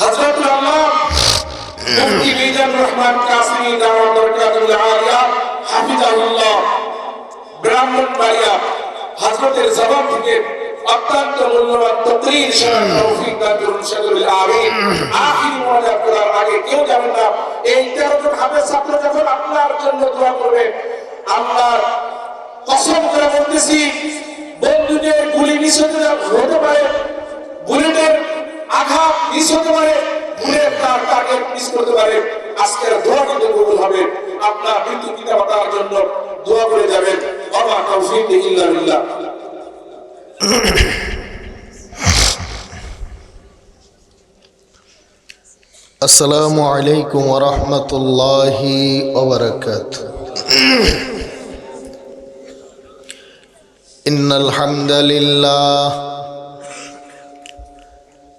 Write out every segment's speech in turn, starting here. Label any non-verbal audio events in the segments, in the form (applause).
হযরতুল আল্লাহ মুফতি মিজান রহমান কাসমি দাওয়াত বরকাতুল আলিয়া হাফিজাহুল্লাহ ব্রাহ্মণবাড়িয়া হযরতের জবান থেকে অত্যন্ত মূল্যবান তকরীর শোনার তৌফিক দান করুন সকলে আমিন। আখির মোনাজাত করার আগে কেউ যাবেন না, এই তেরো জন হাফেজ ছাত্র যখন আপনার জন্য দোয়া করবে, আল্লাহর কসম করে বলতেছি, বন্ধুদের গুলি হতে হতে পারে বুলেটের আঘাত মিস হতে পারে তার টার্গেট মিস করতে পারে। আজকের দোয়া কিন্তু কবুল হবে। আপনার পিতা মাতার জন্য দোয়া করে যাবেন। বাবা, তৌফিক আসসালামু আলাইকুম ওয়া রাহমাতুল্লাহি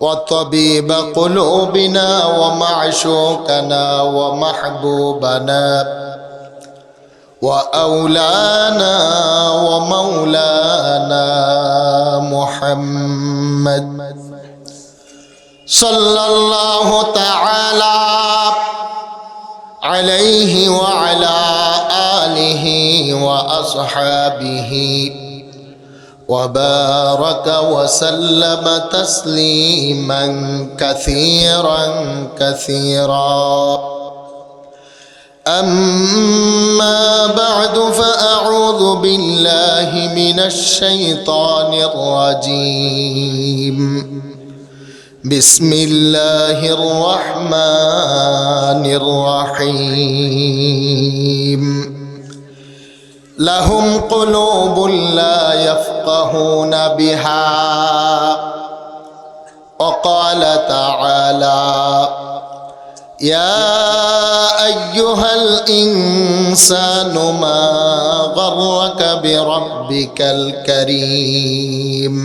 وطبيب قلوبنا ومعشوقنا ومحبوبنا وأولانا ومولانا محمد صلى الله تعالى عليه وعلى آله وأصحابه وبارك وسلم تسليما كثيرا كثيرا. أما بعد فأعوذ بالله من الشيطان الرجيم. بسم الله الرحمن الرحيم. لهم قلوب لا يفقهون بها. وقال تعالى يا أيها الإنسان ما غرك بربك الكريم.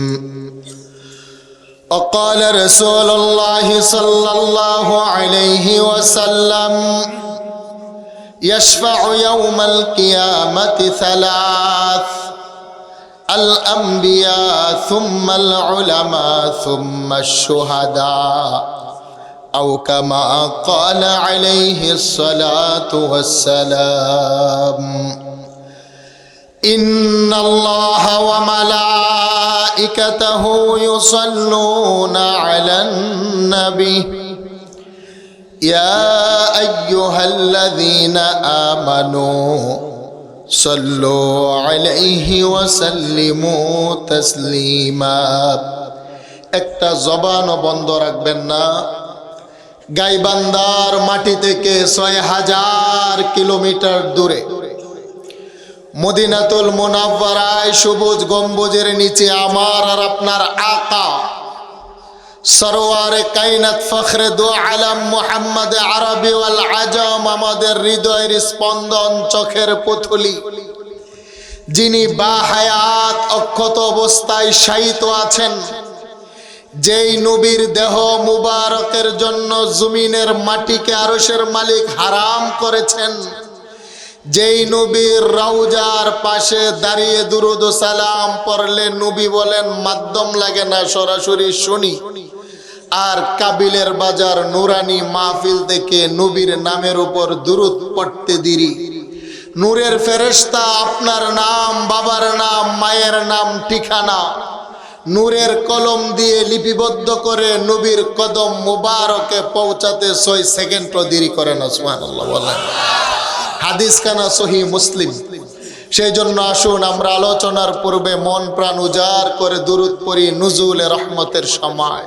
وقال رسول الله صلى الله عليه وسلم يشفع يوم القيامة ثلاث الأنبياء ثم العلماء ثم الشهداء أو كما قال عليه الصلاة والسلام إن الله وملائكته يصلون على النبي يا أيها الذين آمنوا صلوا عليه وسلموا تسليما একটা জবানও বন্ধ রাখবেন না গাইবান্দার মাটি থেকে ছয় হাজার কিলোমিটার দূরে মদিনাতুল মোনাব্বারায় সবুজ গম্বুজের নিচে আমার আর আপনার আকা সরোয়ারে কাইনাত ফখরে দু আলম মোহাম্মদ আরবি ওয়াল আজম, আমাদের হৃদয়ের স্পন্দন চোখের পুতুলি যিনি বা হায়াত অক্ষত অবস্থায় শায়িত আছেন, যেই নবীর দেহ মুবারকের জন্য জমিনের মাটিকে আরশের মালিক হারাম করেছেন, যেই নবীর রাউজার পাশে দাঁড়িয়ে দুরুদ সালাম পড়লে নবী বলেন, মাধ্যম লাগে না, সরাসরি শুনি। আর কাবিলের বাজার নুরানি মাহফিল থেকে নবীর নামের উপর দুরুদ পড়তে দিরি। নূরের ফেরেশতা আপনার নাম, বাবার নাম, মায়ের নাম, ঠিকানা। নূরের কলম দিয়ে লিপিবদ্ধ করে নবীর কদম মুবারকে পৌঁছাতে ছয় সেকেন্ডও দেরি করে না হাদিস কানা সহি মুসলিম। সেই জন্য আসুন আমরা আলোচনার পূর্বে মন প্রাণ উজাড় করে দুরুদ পড়ি নুজুল রহমতের সময়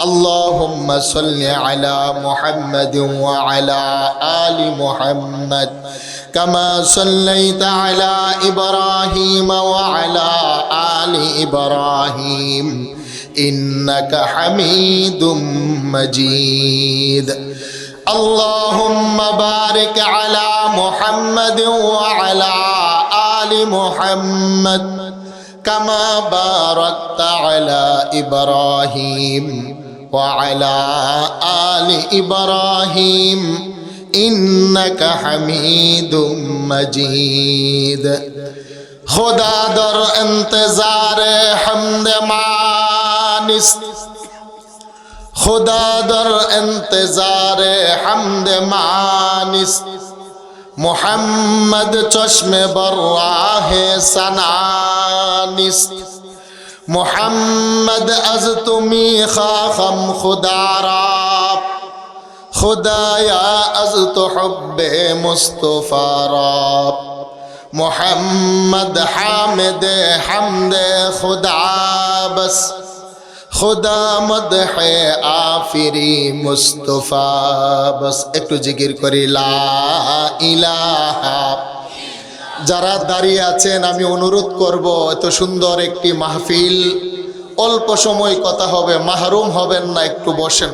اللهم صل على محمد وعلى آل محمد كما صليت على إبراهيم وعلى آل إبراهيم إنك حميد مجيد اللهم بارك على محمد وعلى محمد كما باركت على إبراهيم وعلى آل إبراهيم إنك حميد مجيد. خدا در انتظار حمد مانست. خدا در انتظار حمد مانست. মোহাম্মদ চশমে বরাহে সানানিস মোহাম্মদ আজ তুমি খাম খুদারা। খুদায়া আজ তো হব্বে মুস্তফারা মোহাম্মদ হামেদে হামদে খুদা, বস খোদা মদ হে আফিরি মুস্তফা। বস একটু জিকির করি, লা যারা দাঁড়িয়ে আছেন, আমি অনুরোধ করব, এত সুন্দর একটি মাহফিল। অল্প সময় কথা হবে, মাহরুম হবেন না, একটু বসেন।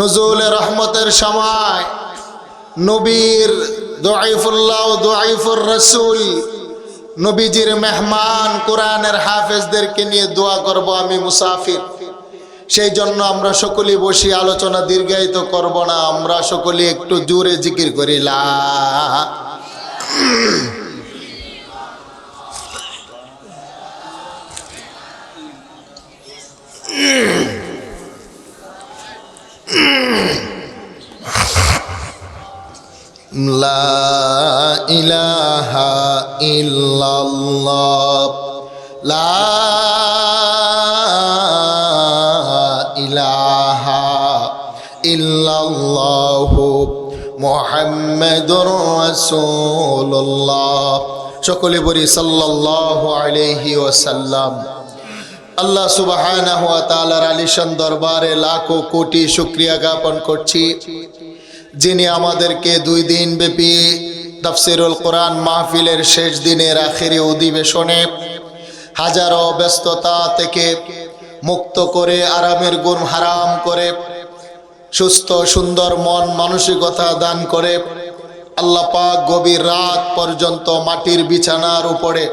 নজরুল রহমতের সময়, নবীর দোয়াইফুল্লাহ দোয়াইফুর রসুল নবীজির মেহমান কোরআনের হাফেজদেরকে নিয়ে দোয়া করব আমি মুসাফির। সেই জন্য আমরা সকলেই বসি আলোচনা দীর্ঘায়িত করব না, আমরা সকলে একটু জোরে জিকির করি, লা لا (clears throat) (clears throat) (clears throat) লা ইলাহা ইল্লাল্লাহ। লা ইলাহা ইল্লাল্লাহ মুহাম্মাদুর রাসূলুল্লাহ। সকলে বলি সাল্লাল্লাহু আলাইহি ওয়াসাল্লাম। আল্লাহ সুবাহ আলিশান দরবারে লাখো কোটি শুক্রিয়া জ্ঞাপন করছি। যিনি আমাদেরকে দুই দিন ব্যাপী তাফসিরুল কোরআন মাহফিলের শেষ দিনের আখেরি অধিবেশনে হাজারো ব্যস্ততা থেকে মুক্ত করে আরামের গুণ হারাম করে, সুস্থ, সুন্দর মন, মানসিকতা দান করে আল্লাহ পাক গভীর রাত পর্যন্ত মাটির বিছানার উপরে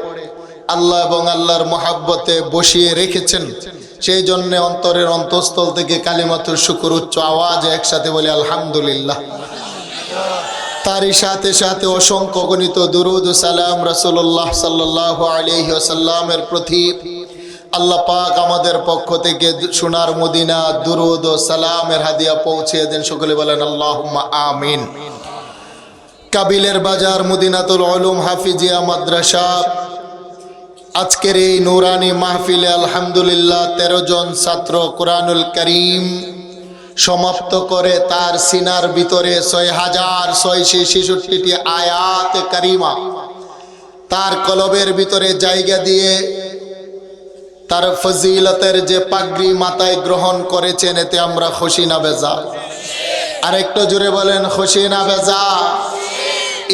আল্লাহ এবং আল্লাহর মহাব্বতে বসিয়ে রেখেছেন। সেই জন্য অন্তরের অন্তঃস্থল থেকে কালিমাতুর শুকুর উচ্চ আওয়াজে একসাথে বলে, আলহামদুলিল্লাহ। তারই সাথে সাথে অসংখ্য গণিত, দুরুদ, সালাম রসুল্লাহ সাল্লাহ আলহি আসাল্লামের প্রতি আল্লাহ পাক আমাদের পক্ষ থেকে সোনার মদিনা, দুরুদ ও সালামের হাদিয়া পৌঁছে দেন। সকলে বলেন আল্লাহ আমিন। কাবিলের বাজার, মদিনাতুল আলম হাফিজিয়া, মাদ্রাসা আজকের এই নুরানি মাহফিলে আলহামদুলিল্লাহ তেরো জন ছাত্র কোরআনুল করিম সমাপ্ত করে তার সিনার ভিতরে ছয় হাজার ছয়শি ছেষট্টিটি আয়াত কারিমা তার কলবের ভিতরে জায়গা দিয়ে তার ফজিলতের যে পাগড়ি মাথায় গ্রহণ করেছেন, এতে আমরা খুশি না বেজা। আরেকটু জুড়ে বলেন, খুশি না বেজা?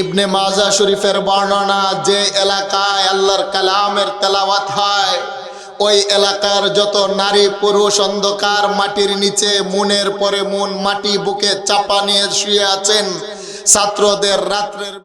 ইবনে মাজা শরীফের বর্ণনা যে এলাকায় আল্লাহর কালামের তেলাওয়াত হয়, ওই এলাকার যত নারী পুরুষ অন্ধকার মাটির নিচে মুনের পরে মুন মাটি বুকে চাপা নিয়ে শুয়ে আছেন, ছাত্রদের রাত্রের